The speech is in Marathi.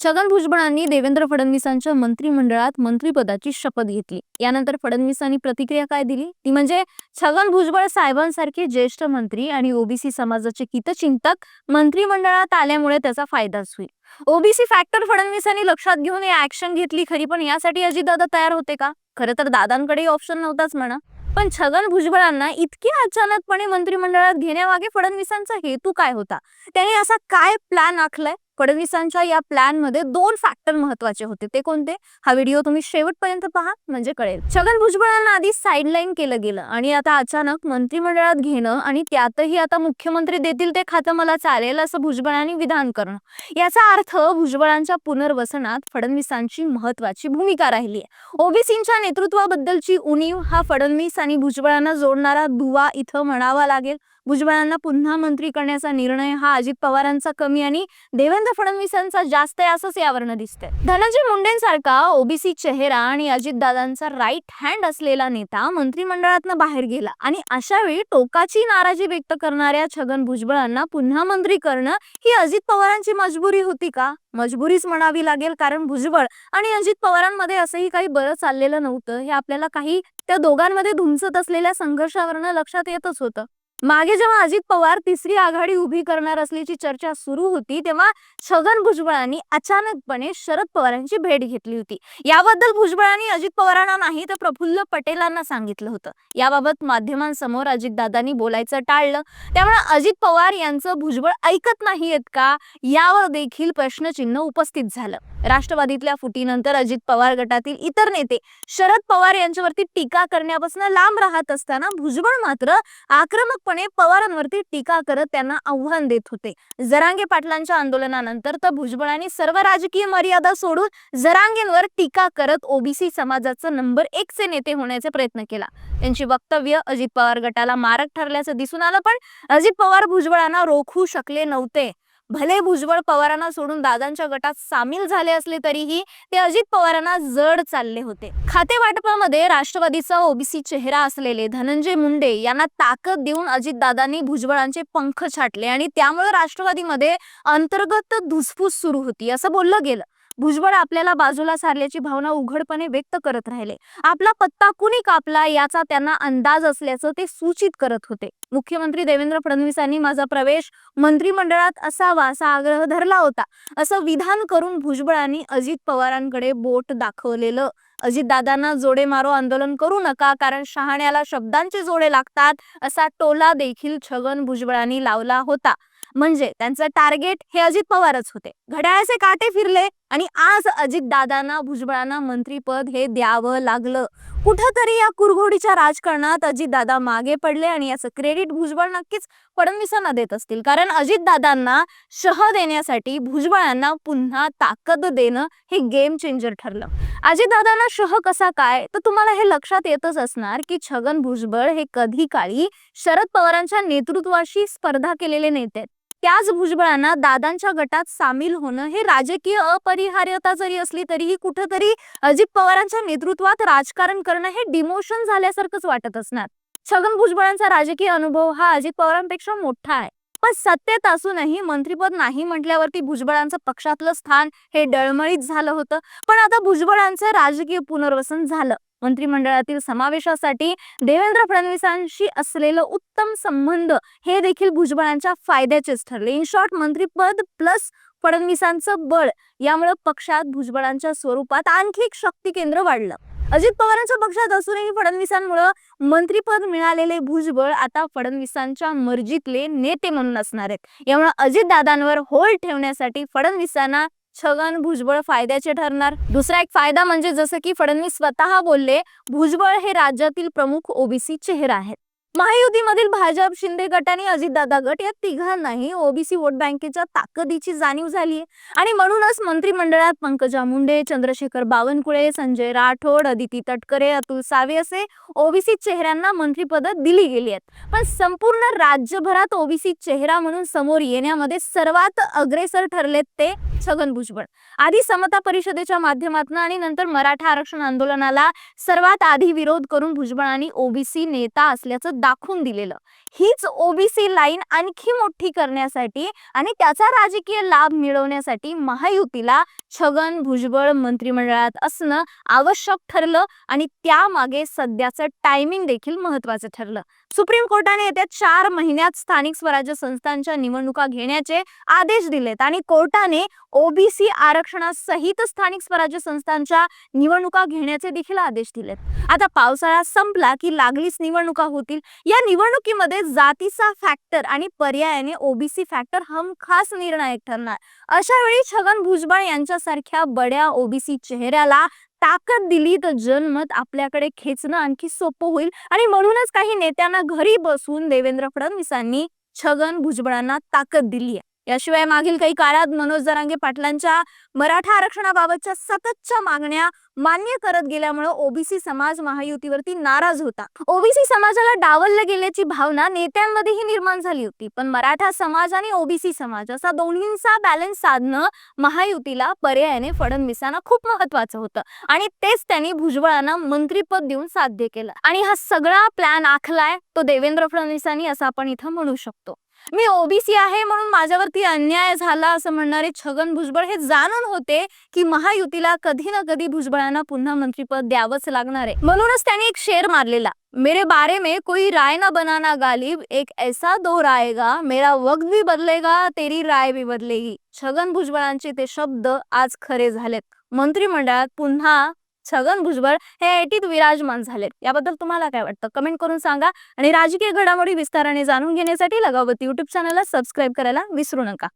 छगन भुजबळांनी देवेंद्र फडणवीसांच्या मंत्रिमंडळात मंत्रीपदाची शपथ घेतली. यानंतर फडणवीसांनी प्रतिक्रिया काय दिली? ती म्हणजे छगन भुजबळ साहेबांसारखे ज्येष्ठ मंत्री आणि ओबीसी समाजाचे हितचिंतक मंत्रिमंडळात आल्यामुळे त्याचा फायदाच होईल. ओबीसी फॅक्टर फडणवीसांनी लक्षात घेऊन हे ऍक्शन घेतली खरी पण यासाठी अजितदादा तयार होते का? खरं तर दादांकडे ऑप्शन नव्हताच म्हणा. पण छगन भुजबळांना इतक्या अचानकपणे मंत्रिमंडळात घेण्यामागे फडणवीसांचा हेतू काय होता? त्यांनी असा काय प्लॅन आखलाय? फडणवीसांच्या या प्लॅनमध्ये दोन फॅक्टर महत्त्वाचे होते. ते कोणते? हा व्हिडिओ तुम्ही शेवटपर्यंत पहा म्हणजे कळेल. छगन भुजबळांना आधी साईडलाईन केलं गेलं आणि आता अचानक मंत्रिमंडळात घेणं आणि त्यातही आता मुख्यमंत्री देतील ते खातं मला चालेल असं भुजबळांनी विधान करणं. याचा अर्थ भुजबळांच्या पुनर्वसनात फडणवीसांची महत्वाची भूमिका राहिली आहे ओबीसींच्या नेतृत्वाबद्दलची उणीव हा फडणवीस आणि भुजबळांना जोडणारा दुवा इथं म्हणावा लागेल. भुजबळांना पुन्हा मंत्री करण्याचा निर्णय हा अजित पवारांचा कमी आणि देवेंद्र फडणवीसांचा जास्त आहे असंच यावरनं दिसतंय. धनंजय मुंडेंसारखा ओबीसी चेहरा आणि अजितदादांचा राईट हँड असलेला नेता मंत्रिमंडळातनं बाहेर गेला आणि अशा वेळी टोकाची नाराजी व्यक्त करणाऱ्या छगन भुजबळांना पुन्हा मंत्री करणं ही अजित पवारांची मजबुरी होती का? मजबुरीच म्हणावी लागेल कारण भुजबळ आणि अजित पवारांमध्ये असंही काही बरं चाललेलं नव्हतं. हे आपल्याला काही त्या दोघांमध्ये धुमसत असलेल्या संघर्षावरनं लक्षात येतच होतं. मागे जेव्हा अजित पवार तिसरी आघाडी उभी करणार असल्याची चर्चा सुरू होती तेव्हा छगन भुजबळांनी अचानकपणे शरद पवारांची भेट घेतली होती. याबद्दल भुजबळांनी अजित पवारांना नाही तर प्रफुल्ल पटेलांना सांगितलं होतं. याबाबत माध्यमांसमोर अजितदादांनी बोलायचं टाळलं. त्यामुळे अजित पवार यांचं भुजबळ ऐकत नाहीयेत का? यावर देखील प्रश्नचिन्ह उपस्थित झालं. राष्ट्रवादीतल्या फुटीनंतर अजित पवार गटातील इतर नेते शरद पवार यांच्यावरती टीका करण्यापासून लांब राहत असताना भुजबळ मात्र आक्रमक आक्रमकपणे पवारांवरती टीका करत त्यांना आव्हान देत होते. जरांगे पाटलांच्या आंदोलनानंतर तर भुजबळांनी सर्व राजकीय मर्यादा सोडून जरांगेंवर टीका करत ओबीसी समाजाचं नंबर एक चे नेते होण्याचा प्रयत्न केला. त्यांची वक्तव्य अजित पवार गटाला मारक ठरल्याचं दिसून आलं पण अजित पवार भुजबळांना रोखू शकले नव्हते. भले भुजबळ पवारांना सोडून दादांच्या गटात सामील झाले असले तरीही ते अजित पवारांना जड चालले होते. खाते वाटपामध्ये राष्ट्रवादीचा ओबीसी चेहरा असलेले धनंजय मुंडे यांना ताकद देऊन अजितदादांनी भुजबळांचे पंख छाटले आणि त्यामुळे राष्ट्रवादीमध्ये अंतर्गत धुसफूस सुरू होती असं बोललं गेलं. भुजबळ आपल्याला बाजूला सारल्याची भावना उघडपणे व्यक्त करत राहिले. आपला पत्ता कुणी कापला याचा त्यांना अंदाज असल्याचं ते सूचित करत होते. मुख्यमंत्री देवेंद्र फडणवीसांनी माझा प्रवेश मंत्रिमंडळात असावा असा आग्रह धरला होता. असं विधान करून भुजबळांनी अजित पवारांकडे बोट दाखवलेलं. अजितदादांना जोडे मारो आंदोलन करू नका कारण शहाण्याला शब्दांचे जोडे लागतात असा टोला देखील छगन भुजबळांनी लावला होता. म्हणजे त्यांचं टार्गेट हे अजित पवारच होते. घड्याळाचे काटे फिरले आणि आज अजित दादांना भुजबळांना मंत्रीपद हे द्यावं लागलं. कुठंतरी या कुरघोडीच्या राजकारणात अजित दादा मागे पडले आणि याचं क्रेडिट भुजबळ नक्कीच फडणवीसांना देत असतील. कारण अजित दादांना शह देण्यासाठी भुजबळांना पुन्हा ताकद देणं हे गेम चेंजर ठरलं. अजितदादांना शह कसा काय? तर तुम्हाला हे लक्षात येतच असणार की छगन भुजबळ हे कधी काळी शरद पवारांच्या नेतृत्वाशी स्पर्धा केलेले नेते आहेत. त्याच भुजबळांना दादांच्या गटात सामील होणं हे राजकीय अपरिहार्यता जरी असली तरीही कुठंतरी अजित पवारांच्या नेतृत्वात राजकारण करणं हे डिमोशन झाल्यासारखंच वाटत असणार. छगन भुजबळांचा राजकीय अनुभव हा अजित पवारांपेक्षा मोठा आहे. पण सत्तेत असूनही मंत्रीपद नाही म्हटल्यावरती भुजबळांचं पक्षातलं स्थान हे डळमळीत झालं होतं. पण आता भुजबळांचं राजकीय पुनर्वसन झालं. मंत्रिमंडळातील समावेशासाठी देवेंद्र फडणवीसांशी असलेलं उत्तम संबंध हे देखील भुजबळांच्या फायद्याचेच ठरले. इन शॉर्ट मंत्रीपद प्लस फडणवीसांचं बळ यामुळे पक्षात भुजबळांच्या स्वरूपात आणखी एक शक्ती केंद्र वाढलं. अजित पवारांच्या पक्षात असूनही फडणवीसांमुळे मंत्रीपद मिळालेले भुजबळ आता फडणवीसांच्या मर्जीतले नेते म्हणून असणार आहेत. यामुळे अजितदादांवर होल्ड ठेवण्यासाठी फडणवीसांना छगन भुजबळ फायद्याचे ठरणार. दुसरा एक फायदा म्हणजे जसं की फडणवीस स्वतः बोलले भुजबळ हे राज्यातील प्रमुख ओबीसी चेहरा आहेत. महायुतीमधील भाजप शिंदे गट आणि अजितदादा गट या तिघांनाही ओबीसी वोट बँकेच्या ताकदीची जाणीव झाली आणि म्हणूनच मंत्रिमंडळात पंकजा मुंडे चंद्रशेखर बावनकुळे संजय राठोड अदिती तटकरे अतुल सावे असे ओबीसी चेहऱ्यांना मंत्रिपद दिली गेली आहेत. पण संपूर्ण राज्यभरात ओबीसी चेहरा म्हणून समोर येण्यामध्ये सर्वात अग्रेसर ठरलेत ते छगन भुजबळ. आधी समता परिषदेच्या माध्यमातून आणि नंतर मराठा आरक्षण आंदोलनाला सर्वात आधी विरोध करून भुजबळांनी ओबीसी नेता असल्याचं दाखवून दिलेलं. हीच ओबीसी लाईन आणखी मोठी करण्यासाठी आणि त्याचा राजकीय लाभ मिळवण्यासाठी महायुतीला छगन भुजबळ मंत्रिमंडळात असणं आवश्यक ठरलं आणि त्यामागे सध्याचं टायमिंग देखील महत्वाचं ठरलं. सुप्रीम कोर्टाने येत्या चार महिन्यात स्थानिक स्वराज्य संस्थांच्या निवडणुका घेण्याचे आदेश दिलेत आणि कोर्टाने ओबीसी आरक्षणासहित स्थानिक स्वराज्य संस्थांच्या निवडणुका घेण्याचे देखील आदेश दिलेत. आता पावसाळा संपला की लागलीच निवडणुका होतील. या निवडणुकीमध्ये जातीचा फॅक्टर आणि पर्यायाने ओबीसी फॅक्टर हम खास निर्णायक ठरणार. अशा वेळी छगन भुजबळ यांच्यासारख्या बड्या ओबीसी चेहऱ्याला ताकद दिली तर जनमत आपल्याकडे खेचणं आणखी सोपं होईल. आणि म्हणूनच काही नेत्यांना घरी बसून देवेंद्र फडणवीसांनी छगन भुजबळांना ताकद दिली आहे याशिवाय मागील काही काळात मनोज जरांगे पाटलांच्या मराठा आरक्षणाबाबतच्या सततच्या मागण्या मान्य करत गेल्यामुळे ओबीसी समाज महायुतीवरती नाराज होता. ओबीसी समाजाला डावललं गेल्याची भावना नेत्यांमध्येही निर्माण झाली होती. पण मराठा समाज आणि ओबीसी समाज असा दोन्हींचा बॅलन्स साधणं महायुतीला पर्यायाने फडणवीसांना खूप महत्वाचं होतं. आणि तेच त्यांनी भुजबळांना मंत्रीपद देऊन साध्य केलं. आणि हा सगळा प्लॅन आखलाय तो देवेंद्र फडणवीसांनी असं आपण इथं म्हणू शकतो. मी ओबीसी आहे म्हणून माझ्यावरती अन्याय झाला असं म्हणणारे छगन भुजबळ हे जाणून होते की महायुतीला कधी ना कधी भुजबळांना पुन्हा मंत्रीपद द्यावंच लागणार आहे. म्हणूनच त्यांनी एक शेर मारलेला. मेरे बारे में कोई राय ना बनाना गालिब एक ऐसा दौर आएगा मेरा वक्त भी बदलेगा तेरी राय भी बदलेगी. छगन भुजबळांचे ते शब्द आज खरे झालेत. मंत्रिमंडळात पुन्हा छगन भुजबळ हे ऐटीत विराजमान झालेत. याबद्दल तुम्हाला काय वाटतं? कमेंट करून सांगा आणि राजकीय घडामोडी विस्ताराने जाणून घेण्यासाठी लगावती युट्यूब चॅनलला सबस्क्राईब करायला विसरू नका.